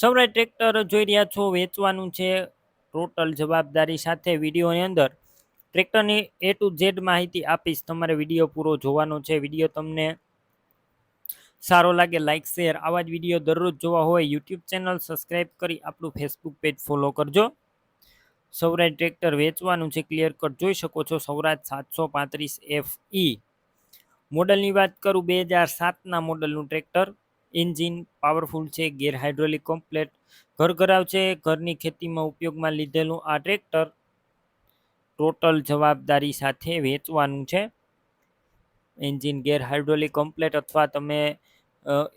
સૌરાય tractor જોઈ રહ્યા છો, વેચવાનું છે. ટોટલ જવાબદારી સાથે વિડીયોની અંદર ટ્રેક્ટરની એ ટુ ઝેડ માહિતી આપીશ. તમારે વીડિયો પૂરો જોવાનો છે. વીડિયો તમને સારો લાગે લાઇક શેર આવા જ વીડિયો દરરોજ જોવા હોય યુટ્યુબ ચેનલ સબસ્ક્રાઈબ કરી આપણું ફેસબુક પેજ ફોલો કરજો. સૌરાજ ટ્રેક્ટર વેચવાનું છે ક્લિયર કટ જોઈ શકો છો. સૌરાજ સાતસો પાંત્રીસ એફ ઈ મોડલની વાત કરું, બે હજાર સાતના મોડલનું ટ્રેક્ટર. એન્જિન પાવરફુલ છે, ગેર હાઇડ્રોલિક કોમ્પ્લેટ, ઘર ઘરાવ છે, ઘરની ખેતીમાં ઉપયોગમાં લીધેલું આ ટ્રેક્ટર ટોટલ જવાબદારી સાથે વેચવાનું છે. એન્જિન ગેર હાઇડ્રોલિક કમ્પ્લેટ અથવા તમે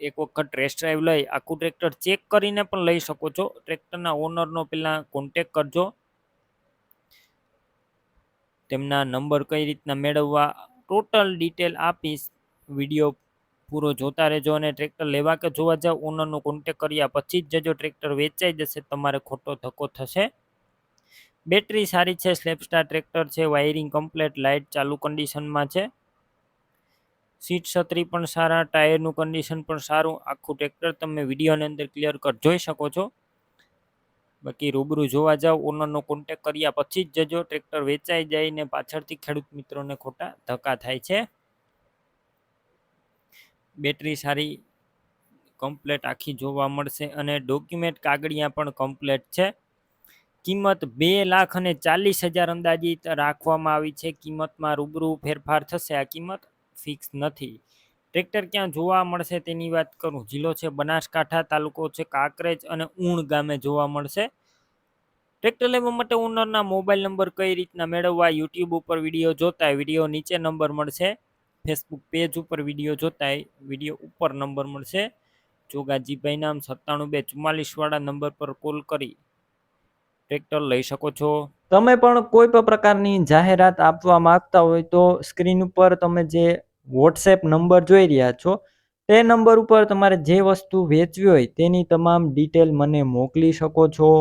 એક વખત ટેસ્ટ ડ્રાઈવ લઈ આખું ટ્રેક્ટર ચેક કરીને પણ લઈ શકો છો. ટ્રેક્ટરના ઓનરનો પહેલાં કોન્ટેક કરજો. તેમના નંબર કઈ રીતના મેળવવા ટોટલ ડિટેલ આપીશ. વીડિયો પૂરો જોતા રહેજો અને ટ્રેક્ટર લેવા કે જોવા જાવ ઓનરનો કોન્ટેક કર્યા પછી જ જજો ટ્રેક્ટર વેચાઈ જશે, તમારે ખોટો ધક્કો થશે. બેટરી સારી છે સ્લેપસ્ટાર ટ્રેક્ટર છે વાયરિંગ કમ્પ્લેટ લાઇટ ચાલુ કન્ડિશનમાં છે. સીટ છત્રી પણ સારા ટાયરનું કન્ડિશન પણ સારું, આખું ટ્રેક્ટર તમે વિડીયોની અંદર ક્લિયર કટ જોઈ શકો છો. બાકી રૂબરૂ જોવા જાવ ઓનરનો કોન્ટેક કર્યા પછી જ જજો ટ્રેક્ટર વેચાઈ જાય ને પાછળથી ખેડૂત મિત્રોને ખોટા ધક્કા થાય છે. બેટરી સારી કમ્પ્લેટ આખી જોવા મળશે અને ડોક્યુમેન્ટ કાગળિયા પણ કમ્પ્લેટ છે. કિંમત બે લાખ અને ચાલીસ હજાર અંદાજિત રાખવામાં આવી છે. કિંમતમાં રૂબરૂ ફેરફાર થશે. આ કિંમત ફિક્સ નથી. ટ્રેક્ટર ક્યાં જોવા મળશે તેની વાત કરું. જિલ્લો છે બનાસકાંઠા, તાલુકો છે કાંકરેજ અને ઊણ ગામે જોવા મળશે. ટ્રેક્ટર લેવા માટે ઓનરના મોબાઈલ નંબર કઈ રીતના મેળવવા યુટ્યુબ ઉપર વીડિયો જોતા વીડિયો નીચે નંબર મળશે. ફેસબુક પેજ ઉપર વીડિયો જોતા વીડિયો ઉપર નંબર મળશે. જોગાજીભાઈ નામ સત્તાણું બે ચુમ્માલીસવાળા નંબર પર કોલ કરી. ટ્રેક્ટર લઈ શકો છો. તમે પણ કોઈ પણ પ્રકારની જાહેરાત આપવા માંગતા હોય તો સ્ક્રીન ઉપર તમે જે વોટ્સએપ નંબર જોઈ રહ્યા છો, તે નંબર ઉપર તમારે જે વસ્તુ વેચવી હોય તેની તમામ ડિટેલ મને મોકલી શકો છો.